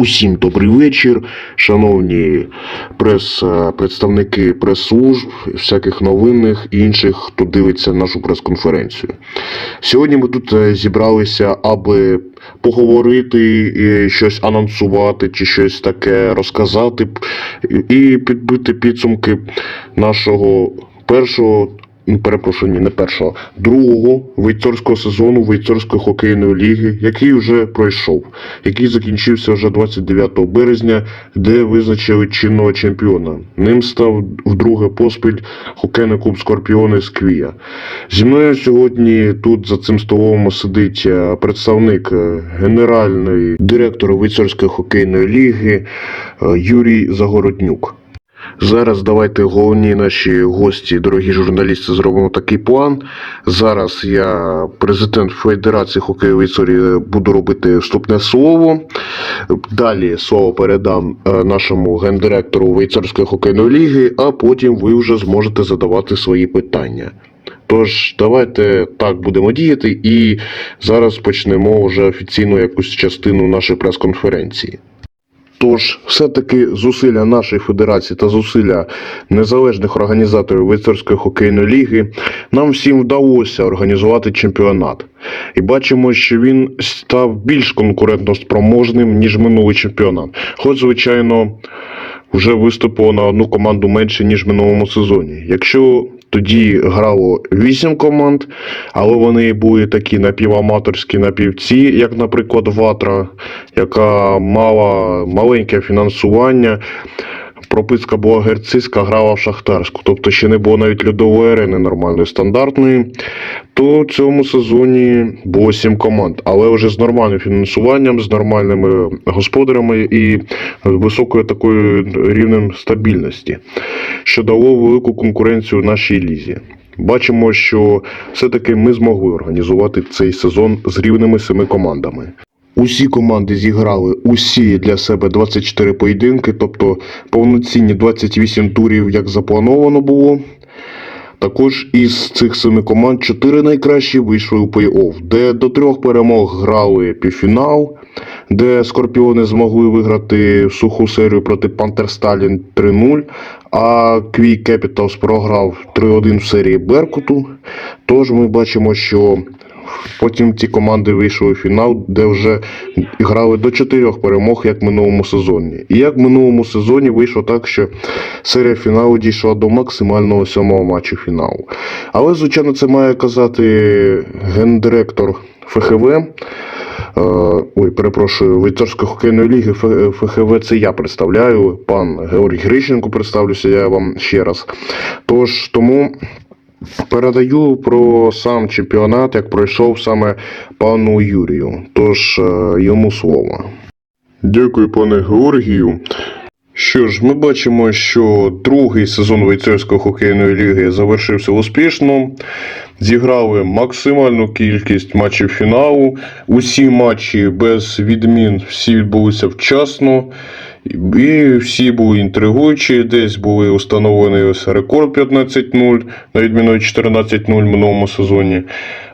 Усім добрий вечір, шановні прес, е, представники прес-служб, всяких новинних і інших, хто дивиться нашу прес-конференцію. Сьогодні ми тут е, зібралися, аби поговорити, і щось анонсувати чи щось таке розказати і підбити підсумки нашого першого. Перепрошую, не першого, другого вейцорського сезону вейцорської хокейної ліги, який вже пройшов, який закінчився вже 29 березня, де визначили чинного чемпіона. Ним став вдруге поспіль хокейний клуб Скорпіони з Квія. Зі мною сьогодні тут за цим столом сидить е, представник е, генеральної директора Вицорської хокейної ліги е, Юрій Загороднюк. Зараз давайте головні наші гості, дорогі журналісти, зробимо такий план. Зараз я, президент Федерації хокею Вейцорі, буду робити вступне слово. Далі слово передам е, нашому гендиректору Вейцорської хокейної ліги, а потім ви вже зможете задавати свої питання. Тож, давайте так будемо діяти, і зараз почнемо вже офіційну якусь частину нашої прес-конференції. Тож, все-таки зусилля нашої федерації та зусилля незалежних організаторів Вейцерської хокейної ліги нам всім вдалося організувати чемпіонат. І бачимо, що він став більш конкурентно-спроможним, ніж минулий чемпіонат. Хоч, звичайно, вже виступило на одну команду менше, ніж в минулому сезоні. Якщо тоді грало 8 команд, але вони були такі напіваматорські напівці, як, наприклад, Ватра, яка мала маленьке фінансування. Прописка була герциська, грала в шахтарську, тобто ще не було навіть льодової арени нормальної стандартної. То в цьому сезоні було 7 команд, але вже з нормальним фінансуванням, з нормальними господарями і високою такою рівнем стабільності, що дало велику конкуренцію нашій лізі. Бачимо, що все-таки ми змогли організувати цей сезон з рівними семи командами. Усі команди зіграли усі для себе 24 поєдинки, тобто повноцінні 28 турів, як заплановано було. Також із цих семи команд 4 найкращі вийшли у плей-офф, де до трьох перемог грали півфінал, де Скорпіони змогли виграти суху серію проти Пантер Сталін 3-0, а Квій Кепіталс програв 3-1 в серії Беркуту. Тож ми бачимо, що Потім ці команди вийшли у фінал, де вже грали до чотирьох перемог, як в минулому сезоні. І як в минулому сезоні вийшло так, що серія фіналу дійшла до максимального сьомого матчу фіналу. Але, звичайно, це має казати гендиректор ФХВ. Е, Ой, перепрошую, Вейцорської хокейної ліги ФХВ це я представляю. Пан Георгій Грищенко представлюся я вам ще раз. Тож тому Передаю про сам чемпіонат, як пройшов саме пану Юрію. Тож е, йому слово. Дякую, пане Георгію. Що ж, ми бачимо, що другий сезон Вейцерської хокейної ліги завершився успішно. Зіграли максимальну кількість матчів фіналу. Усі матчі без відмін всі відбулися вчасно. І всі були інтригуючі, десь були установлені ось рекорд 15-0, на відміну від 14-0 в минулому сезоні.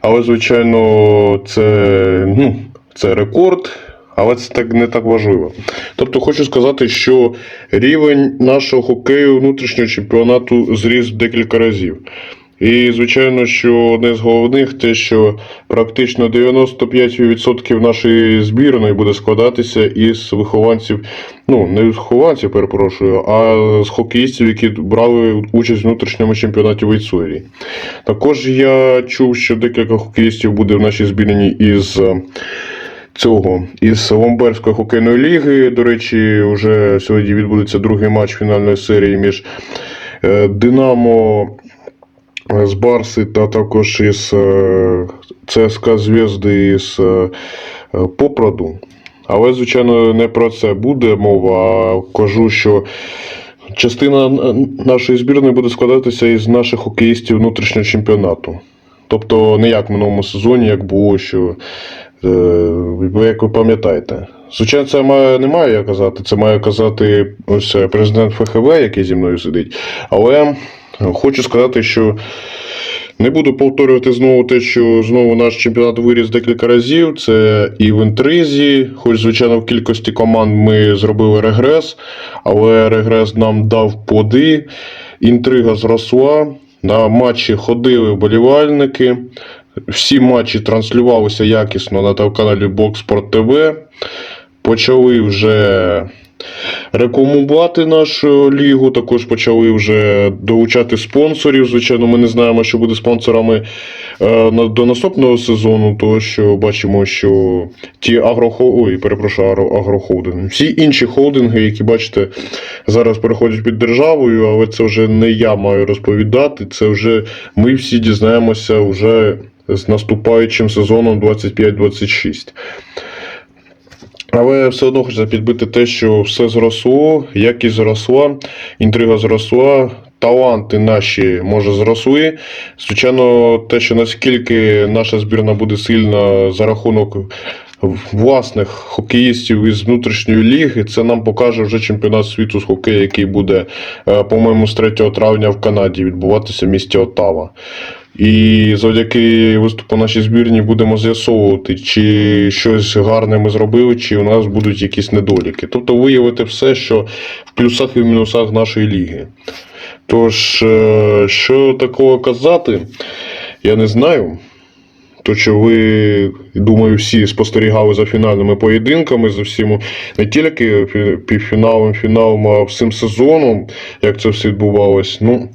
Але, звичайно, це, ну, це рекорд, але це так не так важливо. Тобто хочу сказати, що рівень нашого хокею внутрішнього чемпіонату зріс декілька разів. І, звичайно, що одне з головних те, що практично 95% нашої збірної буде складатися із вихованців, ну, не вихованців, перепрошую, а з хокеїстів, які брали участь в внутрішньому чемпіонаті Вейцурії. Також я чув, що декілька хокеїстів буде в нашій збірні із. Цього із Ломберської хокейної ліги. До речі, вже сьогодні відбудеться другий матч фінальної серії між е, Динамо е, з Барси та також із е, ЦСКА Зв'язди із е, Але, звичайно, не про це буде мова, а кажу, що частина нашої збірної буде складатися із наших хокеїстів внутрішнього чемпіонату. Тобто не як в минулому сезоні, як було, що як ви пам'ятаєте. Звичайно, це має, не маю я казати, це має казати ось е, президент ФХВ, який зі мною сидить. Але хочу сказати, що Не буду повторювати знову те, що знову наш чемпіонат виріс декілька разів. Це і в інтризі, хоч, звичайно, в кількості команд ми зробили регрес, але регрес нам дав плоди. Інтрига зросла. На матчі ходили вболівальники. Всі матчі транслювалися якісно на телеканалі Бокспорт ТВ. Почали вже рекламувати нашу лігу, також почали вже долучати спонсорів. Звичайно, ми не знаємо, що буде спонсорами е, до наступного сезону, тому що бачимо, що ті агрохо... Ой, перепрошую, агро... агрохолдинги. Всі інші холдинги, які бачите, зараз переходять під державою, але це вже не я маю розповідати. Це вже ми всі дізнаємося вже з наступаючим сезоном 25-26. Але все одно хочеться підбити те, що все зросло, якість зросла, інтрига зросла, таланти наші може зросли. Звичайно, те, що наскільки наша збірна буде сильна за рахунок власних хокеїстів із внутрішньої ліги, це нам покаже вже чемпіонат світу з хокею, який буде, е, по-моєму, з 3 травня в Канаді відбуватися в місті Отава. І завдяки виступу нашій збірні будемо з'ясовувати, чи щось гарне ми зробили, чи у нас будуть якісь недоліки. Тобто виявити все, що в плюсах і в мінусах нашої ліги. Тож, е, що такого казати, я не знаю. То, що ви, думаю, всі спостерігали за фінальними поєдинками, за всім не тільки півфіналом, фіналом, а всім сезоном, як це все відбувалось. Ну,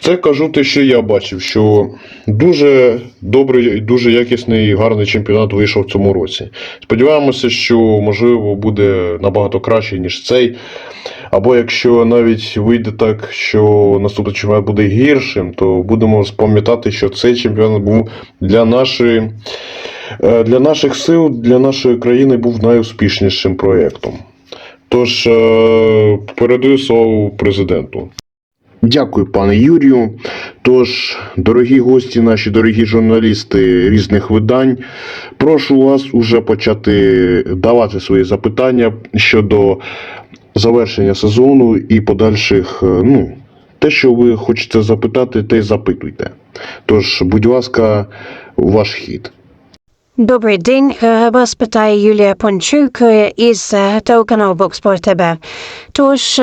це кажу те, що я бачив, що дуже добрий, дуже якісний і гарний чемпіонат вийшов в цьому році. Сподіваємося, що можливо буде набагато краще, ніж цей. Або якщо навіть вийде так, що наступний чемпіонат буде гіршим, то будемо пам'ятати, що цей чемпіонат був для нашої. е, Для наших сил, для нашої країни був найуспішнішим проєктом. Тож е, передаю слово президенту. Дякую, пане Юрію. Тож, дорогі гості, наші дорогі журналісти різних видань, прошу вас уже почати давати свої запитання щодо завершення сезону і подальших, е, ну, те, що ви хочете запитати, те й запитуйте. Тож, будь ласка, ваш хід. Добрий день, Е, вас питає Юлія Пончук е, із е, телеканалу Бокспорт ТБ. Тож,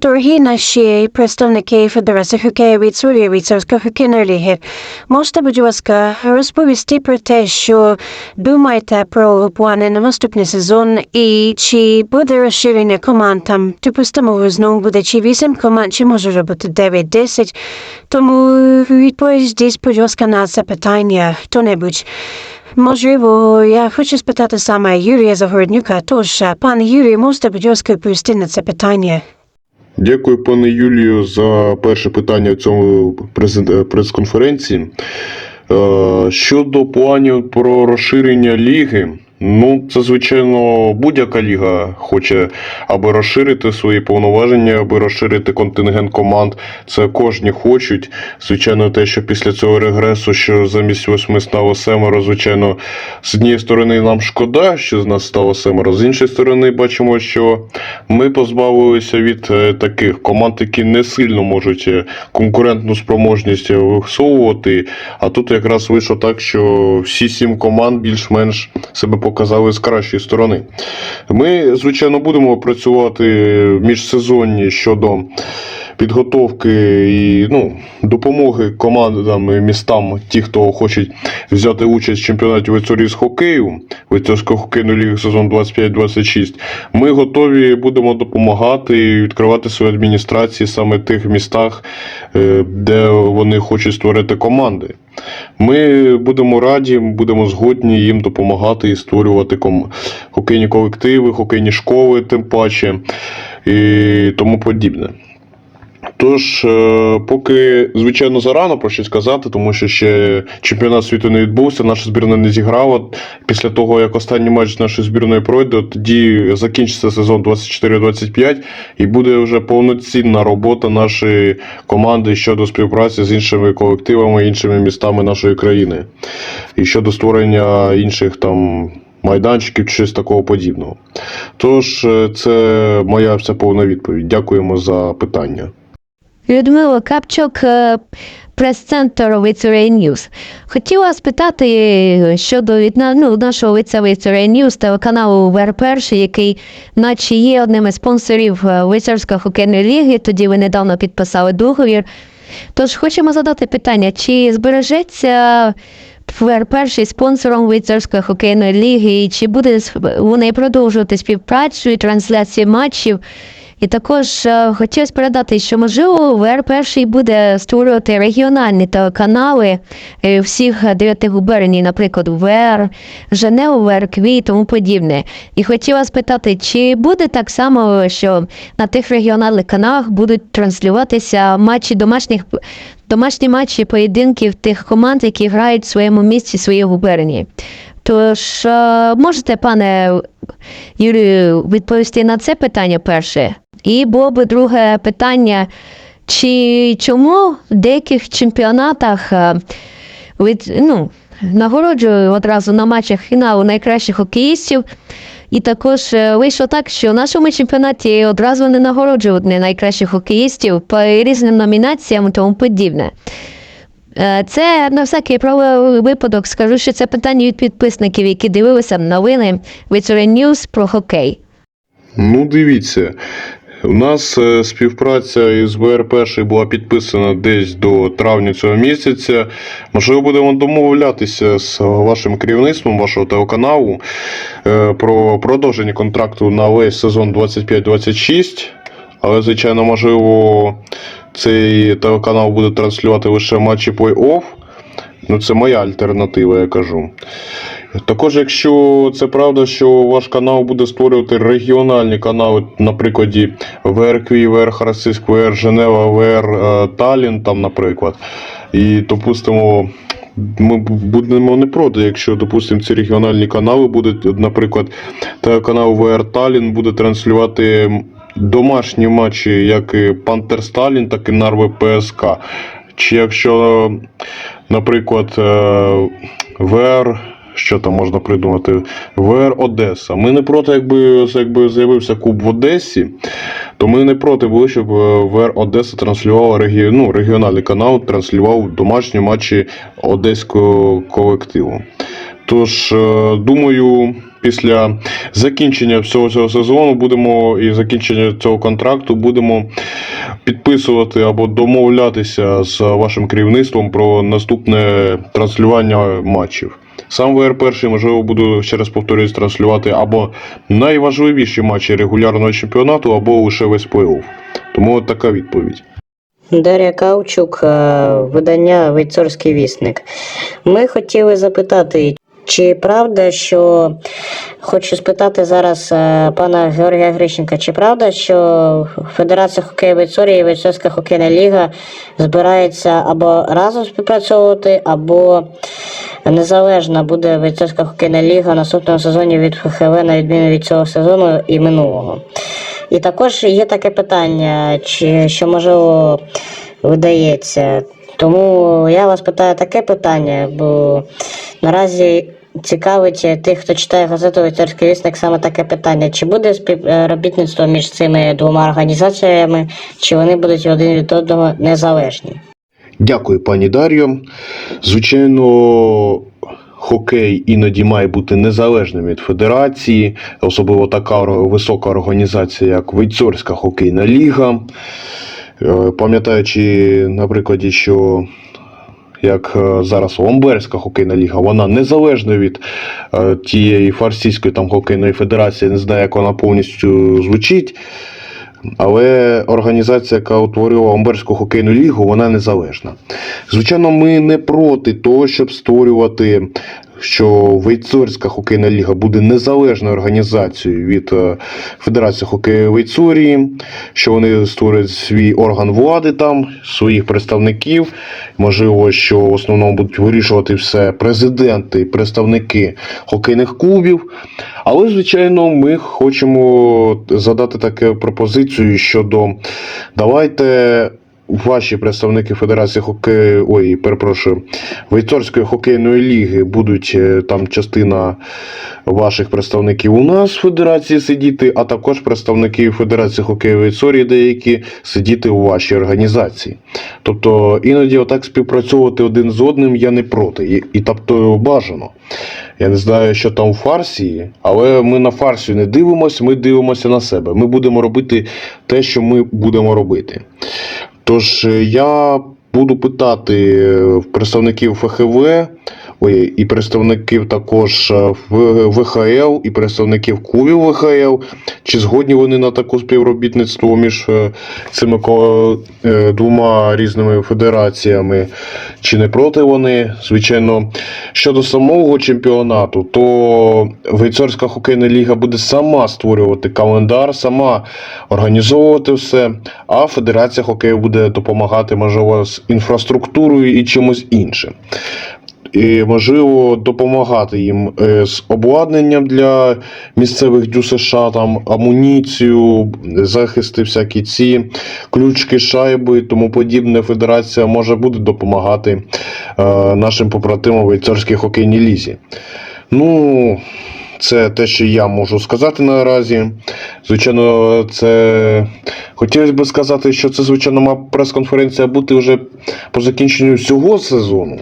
дорогі наші представники Федерації хокею від Сурії від Сорської хокейної ліги, можете, будь ласка, розповісти про те, що думаєте про плани на наступний сезон і чи буде розширення команд там, допустимо, знову буде чи 8 команд, чи може бути 9-10. Тому відповідь, будь ласка, на це питання хто-небудь. Можливо, я хочу спитати саме Юрія Загороднюка, тож, е, пане Юрію, можете, будь ласка, відповісти на це питання? Дякую, пане Юлію, за перше питання в цьому е, прес-конференції. Е, Щодо планів про розширення ліги, ну, це, звичайно, будь-яка ліга хоче аби розширити свої повноваження, аби розширити контингент команд. Це кожні хочуть. Звичайно, те, що після цього регресу, що замість восьми стало семеро, звичайно, з однієї сторони нам шкода, що з нас стало семеро, з іншої сторони, бачимо, що ми позбавилися від е, таких команд, які не сильно можуть е, конкурентну спроможність висовувати. А тут якраз вийшло так, що всі сім команд більш-менш себе показали з кращої сторони. Ми, звичайно, будемо працювати міжсезонні щодо підготовки і ну, допомоги командам і містам, ті, хто хочуть взяти участь в чемпіонаті ВЦОРІ з хокею, ВЦОРської хокейної ліги сезон 25-26. Ми готові будемо допомагати і відкривати свої адміністрації саме в тих містах, е, де вони хочуть створити команди. Ми будемо раді, будемо згодні їм допомагати і створювати ком... хокейні колективи, хокейні школи, тим паче і тому подібне. Тож, е, поки, звичайно, зарано про щось казати, тому що ще чемпіонат світу не відбувся, наша збірна не зіграла. Після того, як останній матч нашої збірної пройде, тоді закінчиться сезон 24-25 і буде вже повноцінна робота нашої команди щодо співпраці з іншими колективами, іншими містами нашої країни. І щодо створення інших там. Майданчиків чи щось такого подібного. Тож, е, це моя вся повна відповідь. Дякуємо за питання. Людмила Капчук, е, прес-центр Victoria News. Хотіла спитати е, щодо від ну, нашого лиця Victoria News, телеканалу ВР1, який наче є одним із спонсорів е, Вицарської хокейної ліги, тоді ви недавно підписали договір. Тож хочемо задати питання, чи збережеться ВР1 спонсором Вицарської хокейної ліги, і чи буде вони продовжувати співпрацю і трансляції матчів? І також е, хотілося передати, що можливо ВР перший буде створювати регіональні телеканали е, всіх дев'яти губерній, наприклад, ВР, Женеу, ВР Кві і тому подібне. І хотіла спитати, чи буде так само, що на тих регіональних каналах будуть транслюватися матчі домашніх домашні матчі поєдинків тих команд, які грають в своєму місці, своїй губернії. Тож е, можете, пане Юрію, відповісти на це питання перше. І було б друге питання, чи чому в деяких чемпіонатах е, від, ну, нагороджую одразу на матчах фіналу найкращих хокеїстів. І також е, вийшло так, що в нашому чемпіонаті одразу не нагороджують найкращих хокеїстів по різним номінаціям і тому подібне. Е, Це на всякий правий випадок скажу, що це питання від підписників, які дивилися новини Victoria News про хокей. Ну, дивіться. У нас е, співпраця із ВР-1 була підписана десь до травня цього місяця. Можливо, будемо домовлятися з вашим керівництвом вашого телеканалу е, про продовження контракту на весь сезон 25-26. Але, звичайно, можливо, цей телеканал буде транслювати лише матчі плей-офф. Ну, це моя альтернатива, я кажу. Також, якщо це правда, що ваш канал буде створювати регіональні канали, на прикладі ВР Квій, ВР Харасиськ, ВР Женева, ВР е, Талін, там, наприклад. І, допустимо, ми будемо не проти, якщо, допустимо, ці регіональні канали будуть, наприклад, телеканал ВР Талін буде транслювати домашні матчі, як і Пантер Сталін, так і Нарви ПСК. Чи якщо, наприклад, е, ВР, що там можна придумати, ВР Одеса. Ми не проти, якби, якби з'явився клуб в Одесі, то ми не проти були, щоб е, ВР Одеса транслювала регі... ну, регіональний канал, транслював домашні матчі одеського колективу. Тож, е, думаю, після закінчення всього цього сезону будемо і закінчення цього контракту будемо підписувати або домовлятися з вашим керівництвом про наступне транслювання матчів. Сам ВР перший, можливо, буду ще раз повторюсь, транслювати або найважливіші матчі регулярного чемпіонату, або лише весь плей-офф. Тому от така відповідь. Дар'я Кавчук, е, видання Вейцорський вісник. Ми хотіли запитати, чи правда, що хочу спитати зараз е, пана Георгія Грищенка, чи правда, що Федерація хокею Вейцорії і Вейцорська хокейна ліга збирається або разом співпрацьовувати, або незалежна буде Вейцорська хокейна ліга наступному сезоні від ФХВ на відміну від цього сезону і минулого. І також є таке питання, чи що можливо видається. Тому я вас питаю таке питання, бо наразі цікавить тих, хто читає газету «Вітерський вісник, саме таке питання. Чи буде співробітництво між цими двома організаціями, чи вони будуть один від одного незалежні? Дякую, пані Дар'yo. Звичайно, хокей іноді має бути незалежним від федерації, особливо така висока організація, як Вейцорська хокейна ліга. Е, Пам'ятаючи, на прикладі, що як е, зараз Ломберська хокейна ліга, вона незалежна від е, тієї фарсійської там хокейної федерації, не знаю, як вона повністю звучить. Але організація, яка утворювала Амберську хокейну лігу, вона незалежна. Звичайно, ми не проти того, щоб створювати, що Вейцорська хокейна ліга буде незалежною організацією від е, Федерації хокею Вейцорії, що вони створять свій орган влади там, своїх представників. Можливо, що в основному будуть вирішувати все президенти і представники хокейних клубів. Але, звичайно, ми хочемо задати таку пропозицію щодо давайте ваші представники Федерації хокею, ой, перепрошую, Вейцорської хокейної ліги будуть е, там частина ваших представників у нас в Федерації сидіти, а також представники Федерації хокею Вейцорії деякі сидіти у вашій організації. Тобто іноді отак співпрацьовувати один з одним я не проти. І, і тобто бажано. Я не знаю, що там в фарсії, але ми на фарсію не дивимося, ми дивимося на себе. Ми будемо робити те, що ми будемо робити. Тож е, я буду питати е, представників ФХВ, і представників також е, ВХЛ, і представників клубів ВХЛ, чи згодні вони на таку співробітництво між е, цими двома різними федераціями, чи не проти вони. Звичайно, щодо самого чемпіонату, то Вейцорська хокейна ліга буде сама створювати календар, сама організовувати все, а Федерація хокею буде допомагати, можливо, з інфраструктурою і чимось іншим. І, можливо, допомагати їм е, з обладнанням для місцевих ДЮСШ, там амуніцію, захисти, всякі ці ключки, шайби тому подібне. Федерація може буде допомагати е, нашим побратимам в Вейцарській хокейній лізі. Ну, це те, що я можу сказати наразі. Звичайно, це хотілося б сказати, що це, звичайно, має прес-конференція бути вже по закінченню всього сезону,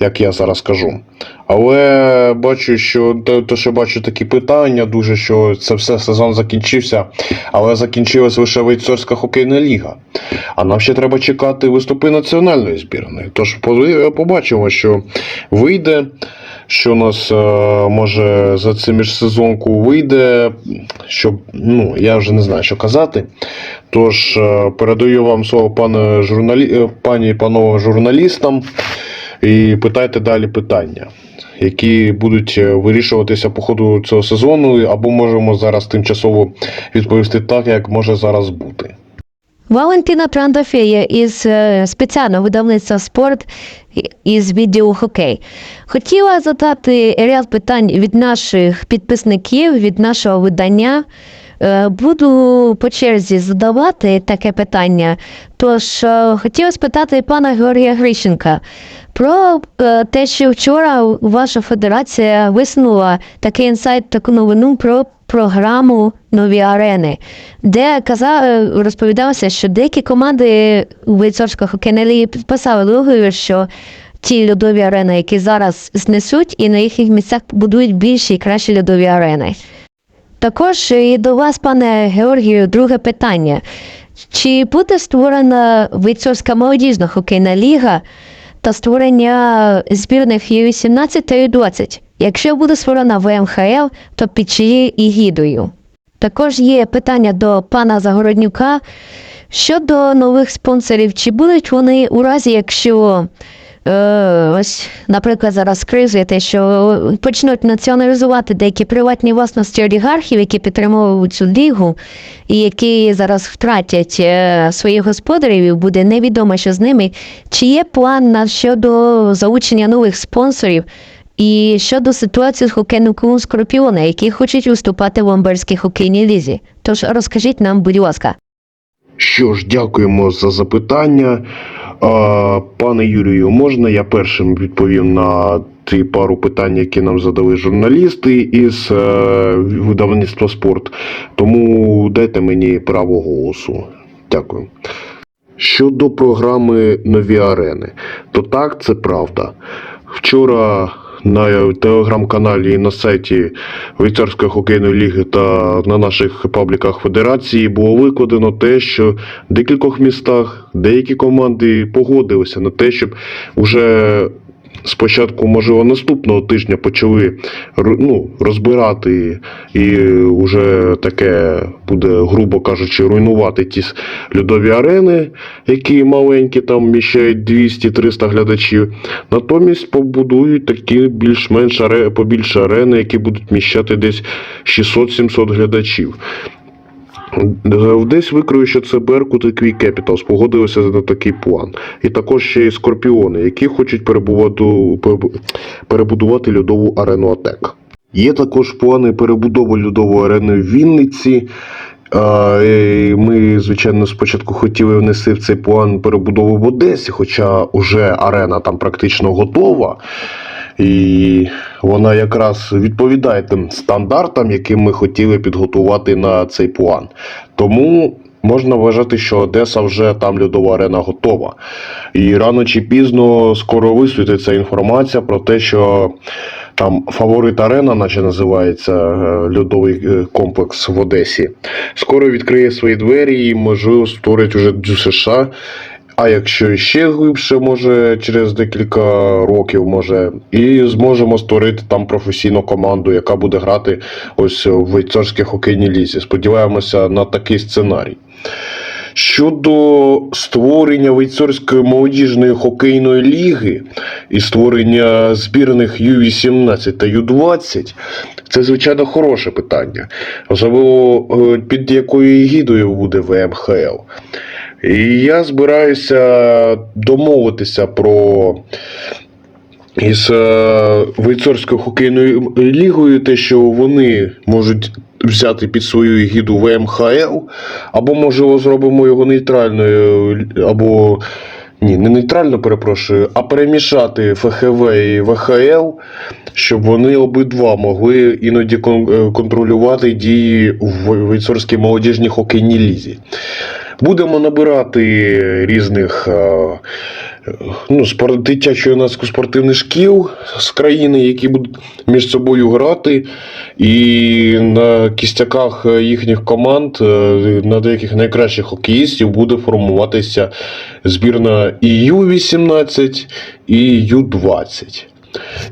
як я зараз кажу. Але бачу, що те, що бачу такі питання, дуже що це все сезон закінчився, але закінчилась лише Вейцорська хокейна ліга. А нам ще треба чекати виступи національної збірної. Тож по- побачимо, що вийде, що у нас е, може за цю міжсезонку вийде, щоб ну я вже не знаю, що казати. Тож е, передаю вам слово пане журналі... е, пані і панове журналістам і питайте далі питання, які будуть вирішуватися по ходу цього сезону, або можемо зараз тимчасово відповісти так, як може зараз бути. Валентина Трандафея із е, спеціального видавництва спорт із відділу хокей. Хотіла задати ряд питань від наших підписників, від нашого видання. Е, Буду по черзі задавати таке питання. Тож е, хотіла спитати пана Георгія Грищенка про те, що вчора ваша федерація висунула такий інсайт, таку новину про програму Нові арени, де казав, розповідалося, що деякі команди Вейцорського хокейної ліги підписали договір, що ті льодові арени, які зараз знесуть, і на їхніх місцях будують більші і кращі льодові арени. Також і до вас, пане Георгію, друге питання. Чи буде створена Вейцорська молодіжна хокейна ліга та створення збірних Ю-18 та Ю-20? Якщо буде створена ВМХЛ, то під чиєю егідою? Також є питання до пана Загороднюка щодо нових спонсорів. Чи будуть вони у разі, якщо е, ось, наприклад, зараз криза, те, що почнуть націоналізувати деякі приватні власності олігархів, які підтримовують цю лігу, і які зараз втратять е, своїх господарів, і буде невідомо, що з ними. Чи є план на щодо залучення нових спонсорів? І щодо ситуації з хокейним клубом Скорпіона, які хочуть виступати в Ломберській хокейній лізі. Тож розкажіть нам, будь ласка. Що ж, дякуємо за запитання. А, Пане Юрію, можна я першим відповім на ті пару питань, які нам задали журналісти із е, видавництва спорт. Тому дайте мені право голосу. Дякую. Щодо програми Нові арени, то так, це правда. Вчора на телеграм-каналі і на сайті Вейцарської хокейної ліги та на наших пабліках Федерації було викладено те, що в декількох містах деякі команди погодилися на те, щоб уже спочатку, можливо, наступного тижня почали ну, розбирати і вже таке буде, грубо кажучи, руйнувати ті льодові арени, які маленькі, там вміщають 200-300 глядачів. Натомість побудують такі більш-менш побільше арени, які будуть вміщати десь 600-700 глядачів. Е, Десь викрою, що це Беркут і Квік Кепітал спогодилися на такий план. І також ще й Скорпіони, які хочуть перебудувати льодову арену АТЕК. Є також плани перебудови льодової арени в Вінниці. Ми, звичайно, спочатку хотіли внести в цей план перебудову в Одесі, хоча вже арена там практично готова. І вона якраз відповідає тим стандартам, які ми хотіли підготувати на цей план. Тому можна вважати, що Одеса вже там льодова арена готова. І рано чи пізно скоро висвітиться інформація про те, що там фаворит арена, наче називається е, льодовий е, комплекс в Одесі. Скоро відкриє свої двері і можливо створить уже Дзю США. А якщо ще глибше, може через декілька років, може, і зможемо створити там професійну команду, яка буде грати ось в вейцорській хокейній лізі. Сподіваємося на такий сценарій. Щодо створення вейцорської молодіжної хокейної ліги і створення збірних Ю-18 та Ю-20, це звичайно хороше питання. Особливо е, під якою гідою буде ВМХЛ. І я збираюся домовитися про із е, Вейцорською хокейною лігою, те, що вони можуть взяти під свою гіду ВМХЛ, або, можливо, зробимо його нейтральною, або ні, не нейтрально, перепрошую, а перемішати ФХВ і ВХЛ, щоб вони обидва могли іноді е, контролювати дії в Вейцорській молодіжній хокейній лізі. Будемо набирати різних е, ну, спор... дитячо-юнацько спортивних шкіл з країни, які будуть між собою грати. І на кістяках їхніх команд, е, на деяких найкращих хокеїстів, буде формуватися збірна і Ю-18, і Ю-20.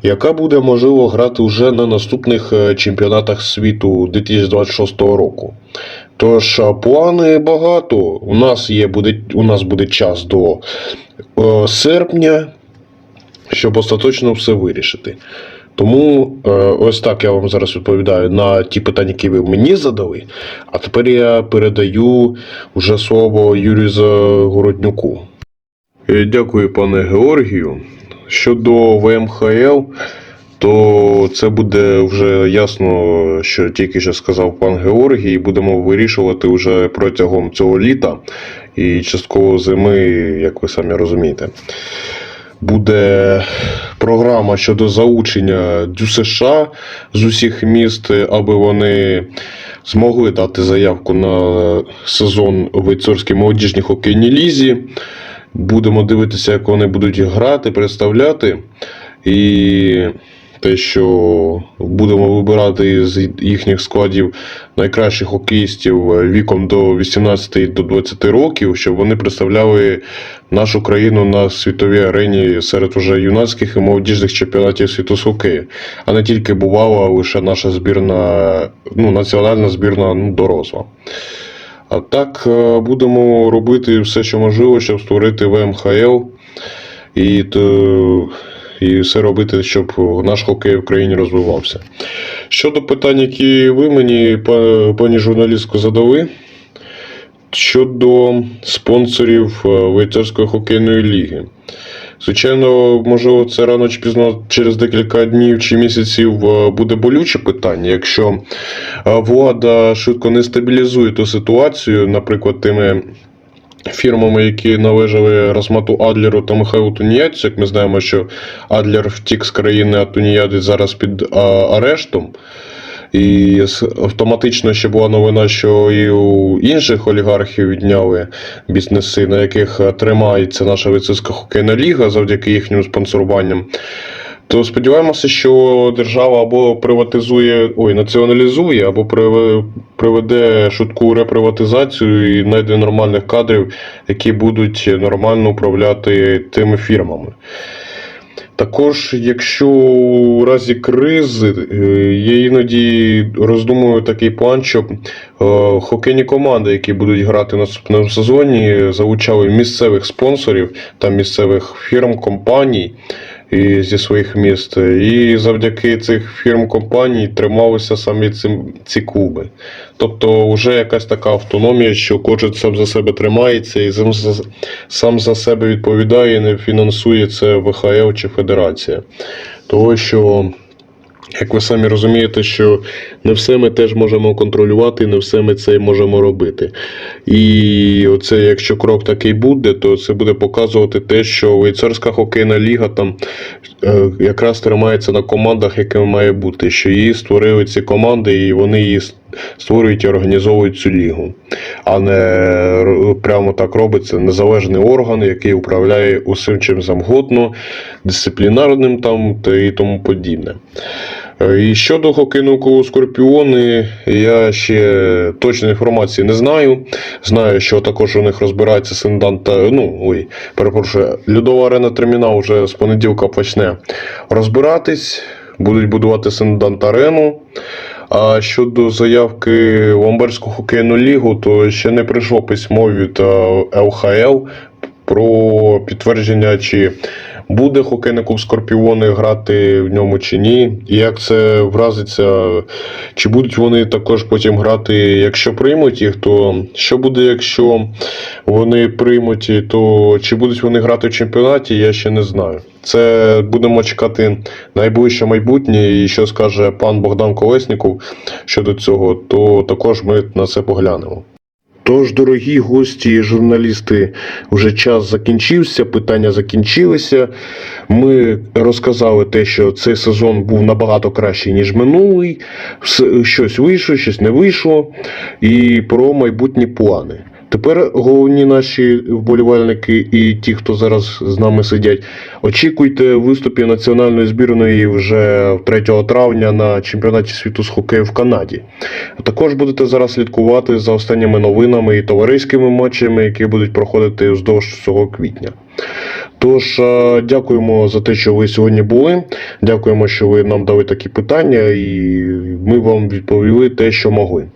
Яка буде можливо грати вже на наступних е, чемпіонатах світу 2026 року. Тож плани багато. У нас є буде, у нас буде час до серпня, щоб остаточно все вирішити. Тому е, ось так я вам зараз відповідаю на ті питання, які ви мені задали. А тепер я передаю вже слово Юрію Загороднюку. Е, Дякую, пане Георгію. Щодо ВМХЛ, то це буде вже ясно, що тільки що сказав пан Георгій, будемо вирішувати вже протягом цього літа і частково зими, як ви самі розумієте. Буде програма щодо заучення Дю США з усіх міст, аби вони змогли дати заявку на сезон в Вейцорській молодіжній хокейній лізі. Будемо дивитися, як вони будуть грати, представляти. І те, що будемо вибирати з їхніх складів найкращих хокеїстів віком до 18 до 20 років, щоб вони представляли нашу країну на світовій арені серед уже юнацьких і молодіжних чемпіонатів світу з хокею, а не тільки бувала лише наша збірна, ну, національна збірна ну, доросла. А так е, будемо робити все, що можливо, щоб створити ВМХЛ і, то, і все робити, щоб наш хокей в країні розвивався. Щодо питань, які ви мені, пані журналістку, задали. Щодо спонсорів е, Вейцерської хокейної ліги. Звичайно, можливо, це рано чи пізно через декілька днів чи місяців е, буде болюче питання. Якщо е, влада швидко не стабілізує ту ситуацію, наприклад, тими фірмами, які належали Расмату Адлеру та Михайлу Туніядцю, як ми знаємо, що Адлер втік з країни, а Туніядець зараз під а, арештом. І автоматично ще була новина, що і у інших олігархів відняли бізнеси, на яких тримається наша вицівська хокейна ліга завдяки їхнім спонсоруванням. То сподіваємося, що держава або приватизує, ой, націоналізує, або приведе швидку реприватизацію і знайде нормальних кадрів, які будуть нормально управляти тими фірмами. Також, якщо у разі кризи, е, я іноді роздумую такий план, щоб е, хокейні команди, які будуть грати наступному сезоні, залучали місцевих спонсорів та місцевих фірм, компаній і зі своїх міст. І завдяки цих фірм компаній трималися самі цим, ці клуби. Тобто, вже якась така автономія, що кожен сам за себе тримається і сам за, себе відповідає, і не фінансує це ВХЛ чи Федерація. Того, що Як ви самі розумієте, що не все ми теж можемо контролювати, не все ми це можемо робити. І оце, якщо крок такий буде, то це буде показувати те, що Вейцарська хокейна ліга там е, якраз тримається на командах, якими має бути, що її створили ці команди, і вони її створюють і організовують цю лігу, а не прямо так робиться незалежний орган, який управляє усім чим завгодно, дисциплінарним там та і тому подібне. Е, І щодо хокейного Скорпіони, я ще точної інформації не знаю. Знаю, що також у них розбирається Сендант, та- ну, ой, перепрошую, Льодова арена термінал вже з понеділка почне розбиратись, будуть будувати Сендант арену. А щодо заявки в Амберську хокейну лігу, то ще не прийшло письмо від ЛХЛ про підтвердження, чи буде хокейний клуб Скорпіони грати в ньому чи ні. І як це вразиться, чи будуть вони також потім грати, якщо приймуть їх, то що буде, якщо вони приймуть, то чи будуть вони грати в чемпіонаті, я ще не знаю. Це будемо чекати найближче майбутнє, і що скаже пан Богдан Колесніков щодо цього, то також ми на це поглянемо. Тож, дорогі гості і журналісти, вже час закінчився, питання закінчилися. Ми розказали те, що цей сезон був набагато кращий, ніж минулий. Щось вийшло, щось не вийшло. І про майбутні плани. Тепер головні наші вболівальники і ті, хто зараз з нами сидять, очікуйте виступів національної збірної вже 3 травня на чемпіонаті світу з хокею в Канаді. Також будете зараз слідкувати за останніми новинами і товариськими матчами, які будуть проходити вздовж цього квітня. Тож, е, дякуємо за те, що ви сьогодні були. Дякуємо, що ви нам дали такі питання, і ми вам відповіли те, що могли.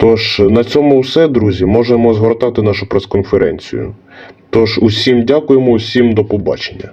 Тож, на цьому все, друзі. Можемо згортати нашу прес-конференцію. Тож, усім дякуємо, усім до побачення.